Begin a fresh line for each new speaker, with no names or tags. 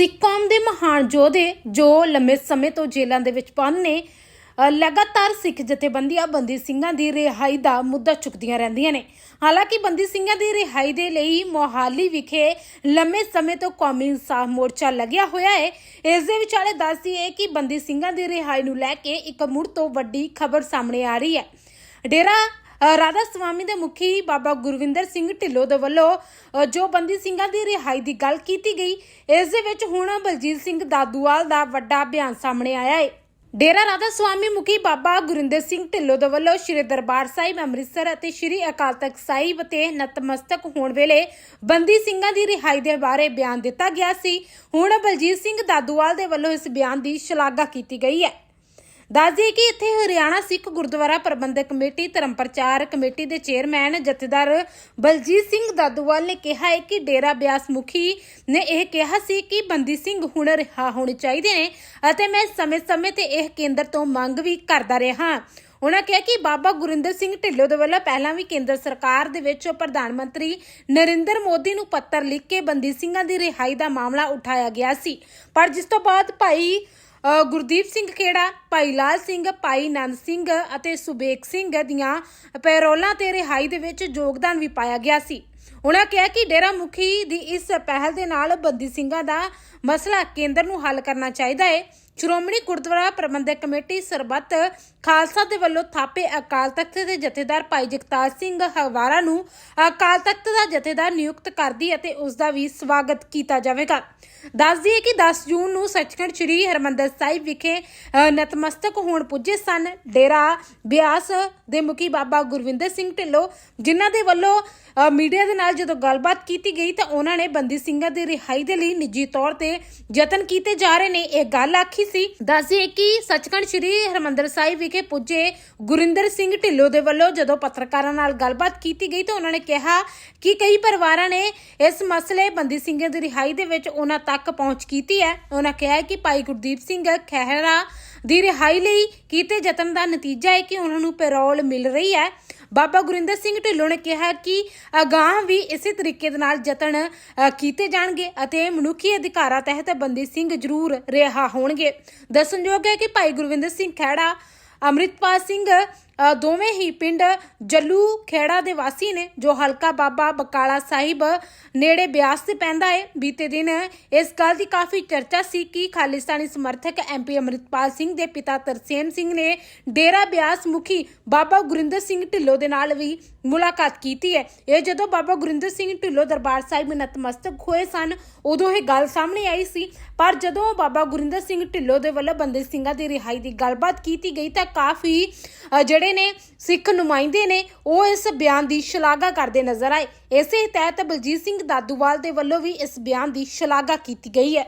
ਸਿੱਖ ਕੌਮ ਦੇ ਮਹਾਨ ਯੋਧੇ ਜੋ ਲੰਮੇ ਸਮੇਂ ਤੋਂ ਜੇਲ੍ਹਾਂ ਦੇ ਵਿੱਚ ਬੰਦ ਨੇ ਲਗਾਤਾਰ ਸਿੱਖ ਜਥੇਬੰਦੀਆਂ ਬੰਦੀ ਸਿੰਘਾਂ ਦੀ ਰਿਹਾਈ ਦਾ ਮੁੱਦਾ ਚੁੱਕਦੀਆਂ ਰਹਿੰਦੀਆਂ ਨੇ। ਹਾਲਾਂਕਿ ਬੰਦੀ ਸਿੰਘਾਂ ਦੀ ਰਿਹਾਈ ਦੇ ਲਈ ਮੋਹਾਲੀ ਵਿਖੇ ਲੰਮੇ ਸਮੇਂ ਤੋਂ ਕੌਮੀ ਇਨਸਾਫ ਮੋਰਚਾ ਲੱਗਿਆ ਹੋਇਆ ਹੈ। ਇਸ ਦੇ ਵਿਚਾਲੇ ਦੱਸਦੀ ਹੈ ਕਿ ਬੰਦੀ ਸਿੰਘਾਂ ਦੀ ਰਿਹਾਈ ਨੂੰ ਲੈ ਕੇ ਇੱਕ ਮੁੜ ਤੋਂ ਵੱਡੀ ਖਬਰ ਸਾਹਮਣੇ ਆ ਰਹੀ ਹੈ। ਡੇਰਾ ਰਾਧਾ ਸਵਾਮੀ ਦੇ ਮੁਖੀ ਬਾਬਾ ਗੁਰਵਿੰਦਰ ਸਿੰਘ ਢਿੱਲੋਂ ਦੇ ਵੱਲੋਂ ਜੋ ਬੰਦੀ ਸਿੰਘਾਂ ਦੀ ਰਿਹਾਈ ਦੀ ਗੱਲ ਕੀਤੀ ਗਈ, ਇਸ ਦੇ ਵਿੱਚ ਹੁਣ ਬਲਜੀਤ ਸਿੰਘ ਦਾਦੂਵਾਲ ਦਾ ਵੱਡਾ ਬਿਆਨ ਸਾਹਮਣੇ ਆਇਆ ਹੈ ਡੇਰਾ ਰਾਧਾ ਸਵਾਮੀ ਮੁਖੀ ਬਾਬਾ ਗੁਰਿੰਦਰ ਸਿੰਘ ਢਿੱਲੋਂ ਦੇ ਵੱਲੋਂ ਸ੍ਰੀ ਦਰਬਾਰ ਸਾਹਿਬ ਅੰਮ੍ਰਿਤਸਰ ਅਤੇ ਸ੍ਰੀ ਅਕਾਲ ਤਖਤ ਸਾਹਿਬ ਤੇ ਨਤਮਸਤਕ ਹੋਣ ਵੇਲੇ ਬੰਦੀ ਸਿੰਘਾਂ ਦੀ ਰਿਹਾਈ ਦੇ ਬਾਰੇ ਬਿਆਨ ਦਿੱਤਾ ਗਿਆ ਸੀ। ਹੁਣ ਬਲਜੀਤ ਸਿੰਘ ਦਾਦੂਵਾਲ ਦੇ ਵੱਲੋਂ ਇਸ ਬਿਆਨ ਦੀ ਸ਼ਲਾਘਾ ਕੀਤੀ ਗਈ ਹੈ। ਦੱਸ ਦਈਏ ਕਿ ਇੱਥੇ ਹਰਿਆਣਾ ਸਿੱਖ ਗੁਰਦੁਆਰਾ ਪ੍ਰਬੰਧਕ ਕਮੇਟੀ, ਧਰਮ ਪ੍ਰਚਾਰ ਕਮੇਟੀ ਦੇ ਚੇਅਰਮੈਨ ਜਥੇਦਾਰ ਬਲਜੀਤ ਸਿੰਘ ਦਾਦੂਵਾਲ ਨੇ ਕਿਹਾ ਹੈ ਕਿ ਡੇਰਾ ਬਿਆਸ ਮੁਖੀ ਨੇ ਇਹ ਕਿਹਾ ਸੀ ਕਿ ਬੰਦੀ ਸਿੰਘ ਹੁਣ ਰਿਹਾ ਹੋਣੇ ਚਾਹੀਦੇ ਨੇ ਅਤੇ ਮੈਂ ਸਮੇਂ-ਸਮੇਂ ਤੇ ਇਹ ਕੇਂਦਰ ਤੋਂ ਮੰਗ ਵੀ ਕਰਦਾ ਰਿਹਾ ਉਹਨਾਂ ਕਿਹਾ ਕਿ ਬਾਬਾ ਗੁਰਿੰਦਰ ਸਿੰਘ ਢਿੱਲੋਂ ਦੇ ਵੱਲੋਂ ਪਹਿਲਾਂ ਵੀ ਕੇਂਦਰ ਸਰਕਾਰ ਦੇ ਵਿੱਚ ਪ੍ਰਧਾਨ ਮੰਤਰੀ ਨਰਿੰਦਰ ਮੋਦੀ ਨੂੰ ਪੱਤਰ ਲਿਖ ਕੇ ਬੰਦੀ ਸਿੰਘਾਂ ਦੀ ਰਿਹਾਈ ਦਾ ਮਾਮਲਾ ਉਠਾਇਆ ਗਿਆ ਸੀ। ਪਰ ਜਿਸ ਤੋਂ ਬਾਅਦ ਭਾਈ ਗੁਰਦੀਪ ਸਿੰਘ ਖੇੜਾ ਭਾਈ ਲਾਲ ਸਿੰਘ, ਭਾਈ ਨੰਦ ਸਿੰਘ ਅਤੇ ਸੁਬੇਕ ਸਿੰਘ ਦੀਆਂ ਪੈਰੋਲਾਂ ਤੇ ਰਿਹਾਈ ਦੇ ਵਿੱਚ ਯੋਗਦਾਨ ਵੀ ਪਾਇਆ ਗਿਆ ਸੀ। ਉਹਨਾਂ ਕਿਹਾ ਕਿ ਡੇਰਾ ਮੁਖੀ ਦੀ ਇਸ ਪਹਿਲ ਦੇ ਨਾਲ ਬੰਦੀ ਸਿੰਘਾਂ ਦਾ ਮਸਲਾ ਕੇਂਦਰ ਨੂੰ ਹੱਲ ਕਰਨਾ ਚਾਹੀਦਾ ਹੈ ਸ਼੍ਰੋਮਣੀ ਗੁਰਦੁਆਰਾ ਪ੍ਰਬੰਧਕ ਕਮੇਟੀ ਸਰਬੱਤ ਖਾਲਸਾ ਦੇ ਵੱਲੋਂ ਥਾਪੇ ਅਕਾਲ ਤਖਤ ਦੇ ਜਥੇਦਾਰ ਭਾਈ ਜਗਤਾਰ ਸਿੰਘ ਹਵਾਰਾ ਨੂੰ ਅਕਾਲ ਤਖਤ ਦਾ ਜਥੇਦਾਰ ਨਿਯੁਕਤ ਕਰਦੀ ਅਤੇ ਉਸ ਦਾ ਵੀ ਸਵਾਗਤ ਕੀਤਾ ਜਾਵੇਗਾ। ਦੱਸ ਦਈਏ ਕਿ 10 ਜੂਨ ਨੂੰ ਸੱਚਖੰਡ ਸ੍ਰੀ ਹਰਮੰਦਰ ਸਾਹਿਬ ਵਿਖੇ ਨਤਮਸਤਕ ਹੋਣ ਪੁੱਜੇ ਸਨ। ਡੇਰਾ ਬਿਆਸ ਦੇ ਮੁਖੀ ਬਾਬਾ ਗੁਰਵਿੰਦਰ ਸਿੰਘ ਢਿੱਲੋਂ, ਜਿਨ੍ਹਾਂ ਦੇ ਵੱਲੋਂ ਮੀਡੀਆ ਦੇ ਨਾਲ ਜਦੋਂ ਗੱਲਬਾਤ ਕੀਤੀ ਗਈ ਤਾਂ ਉਹਨਾਂ ਨੇ ਬੰਦੀ ਸਿੰਘਾਂ ਦੀ ਰਿਹਾਈ ਦੇ ਲਈ ਨਿੱਜੀ ਤੌਰ ਤੇ ਯਤਨ ਕੀਤੇ ਜਾ ਰਹੇ ਨੇ। ਇਹ ਗੱਲ ਆਖੀ ਸੀ। ਦੱਸਦੇ ਕਿ ਸੱਚਖੰਡ ਸ੍ਰੀ ਹਰਮੰਦਰ ਸਾਹਿਬ ਵਿਖੇ ਪੁੱਜੇ ਗੁਰਿੰਦਰ ਸਿੰਘ ਢਿੱਲੋਂ ਦੇ ਵੱਲੋਂ ਜਦੋਂ ਪੱਤਰਕਾਰਾਂ ਨਾਲ ਗੱਲਬਾਤ ਕੀਤੀ ਗਈ ਤਾਂ ਉਹਨਾਂ ਨੇ ਕਿਹਾ ਕਿ ਕਈ ਪਰਿਵਾਰਾਂ ਨੇ ਇਸ ਮਸਲੇ ਬੰਦੀ ਸਿੰਘ ਦੀ ਰਿਹਾਈ ਦੇ ਵਿੱਚ ਉਹਨਾਂ ਤੱਕ ਪਹੁੰਚ ਕੀਤੀ ਹੈ। ਉਹਨਾਂ ਕਿਹਾ ਕਿ ਭਾਈ ਗੁਰਦੀਪ ਸਿੰਘ ਖਹਿਰਾ ਦੀ ਰਿਹਾਈ ਲਈ ਕੀਤੇ ਯਤਨ ਦਾ ਨਤੀਜਾ ਹੈ ਕਿ ਉਹਨਾਂ ਨੂੰ ਪੈਰੋਲ ਮਿਲ ਰਹੀ ਹੈ। ਬਾਬਾ ਗੁਰਿੰਦਰ ਸਿੰਘ ਢਿੱਲੋਂ ਨੇ ਕਿਹਾ ਕਿ ਅਗਾਹ ਵੀ ਇਸੇ ਤਰੀਕੇ ਦੇ ਨਾਲ ਯਤਨ ਅ, ਕੀਤੇ ਜਾਣਗੇ ਅਤੇ ਮਨੁੱਖੀ ਅਧਿਕਾਰਾਂ ਤਹਿਤ ਬੰਦੀ ਸਿੰਘ ਜ਼ਰੂਰ ਰਿਹਾ ਹੋਣਗੇ। ਦੱਸਣਯੋਗ ਹੈ ਕਿ ਭਾਈ ਗੁਰਵਿੰਦਰ ਸਿੰਘ ਖਹਿੜਾ ਅੰਮ੍ਰਿਤਪਾਲ ਸਿੰਘ ਦੋਵੇਂ ਹੀ ਪਿੰਡ ਜੱਲੂ ਖੇੜਾ ਦੇ ਵਾਸੀ ਨੇ, ਜੋ ਹਲਕਾ ਬਾਬਾ ਬਕਾਲਾ ਸਾਹਿਬ ਨੇੜੇ ਬਿਆਸ ਤੇ ਪੈਂਦਾ ਹੈ ਬੀਤੇ ਦਿਨ ਇਸ ਗੱਲ ਦੀ ਕਾਫੀ ਚਰਚਾ ਸੀ ਕਿ ਖਾਲਿਸਤਾਨੀ ਸਮਰਥਕ ਐਮਪੀ ਅੰਮ੍ਰਿਤਪਾਲ ਸਿੰਘ ਦੇ ਪਿਤਾ ਤਰਸੇਮ ਸਿੰਘ ਨੇ ਡੇਰਾ ਬਿਆਸ ਮੁਖੀ ਬਾਬਾ ਗੁਰਿੰਦਰ ਸਿੰਘ ਢਿੱਲੋਂ ਦੇ ਨਾਲ ਵੀ ਮੁਲਾਕਾਤ ਕੀਤੀ ਹੈ ਇਹ ਜਦੋਂ ਬਾਬਾ ਗੁਰਿੰਦਰ ਸਿੰਘ ਢਿੱਲੋਂ ਦਰਬਾਰ ਸਾਹਿਬ ਨਤਮਸਤਕ ਹੋਏ ਸਨ, ਉਦੋਂ ਇਹ ਗੱਲ ਸਾਹਮਣੇ ਆਈ ਸੀ। ਪਰ ਜਦੋਂ ਬਾਬਾ ਗੁਰਿੰਦਰ ਸਿੰਘ ਢਿੱਲੋਂ ਦੇ ਵੱਲੋਂ ਬੰਦੀ ਸਿੰਘਾਂ ਦੀ ਰਿਹਾਈ ਦੀ ਗੱਲਬਾਤ ਕੀਤੀ ਗਈ ਤਾਂ ਕਾਫੀ ਜਿਹੜੇ ਜਿਹੜੇ ਨੇ, ਸਿੱਖ ਨੁਮਾਇੰਦੇ ਨੇ, ਉਹ ਇਸ ਬਿਆਨ ਦੀ ਸ਼ਲਾਘਾ ਕਰਦੇ ਨਜ਼ਰ ਆਏ। ਇਸੇ ਤਹਿਤ ਬਲਜੀਤ ਸਿੰਘ ਦਾਦੂਵਾਲ ਦੇ ਵੱਲੋਂ ਵੀ ਇਸ ਬਿਆਨ ਦੀ ਸ਼ਲਾਘਾ ਕੀਤੀ ਗਈ ਹੈ।